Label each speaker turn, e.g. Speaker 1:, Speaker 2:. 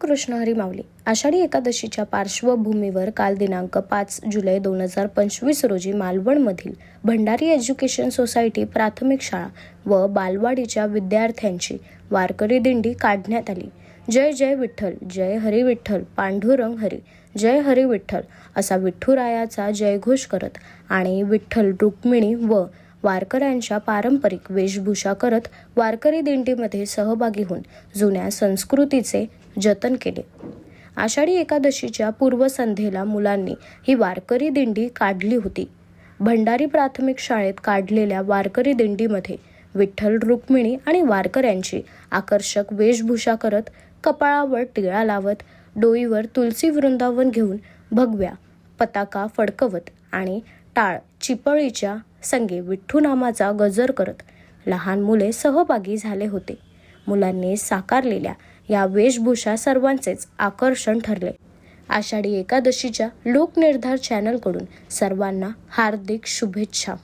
Speaker 1: रामकृष्ण हरी माऊली आषाढी एकादशीच्या पार्श्वभूमीवर काल दिनांक पाच जुलै दोन हजार पंचवीस रोजी मालवणमधील भंडारी एज्युकेशन सोसायटी प्राथमिक शाळा व बालवाडीच्या विद्यार्थ्यांची वारकरी दिंडी काढण्यात आली. जय जय विठ्ठल जय हरी विठ्ठल पांडुरंग हरी जय हरी विठ्ठल असा विठ्ठुरायाचा जयघोष करत आणि विठ्ठल रुक्मिणी व वारकऱ्यांच्या पारंपरिक वेशभूषा करत वारकरी दिंडीमध्ये सहभागी होऊन जुन्या संस्कृतीचे जतन केले. आषाढी एकादशीच्या पूर्वसंध्येला मुलांनी ही वारकरी दिंडी काढली होती. भंडारी प्राथमिक शाळेत काढलेल्या वारकरी दिंडीमध्ये विठ्ठल रुक्मिणी आणि वारकऱ्यांची आकर्षक वेशभूषा करत कपाळावर टिळा लावत डोईवर तुलसी वृंदावन घेऊन भगव्या पताका फडकवत आणि टाळ चिपळीच्या संगे विठ्ठू नामाचा गजर करत लहान मुले सहभागी झाले होते. मुलांनी साकारलेल्या या वेशभूषा सर्वांचेच आकर्षण ठरले. आषाढी एकादशीच्या लोकनिर्धार चॅनलकडून सर्वांना हार्दिक शुभेच्छा.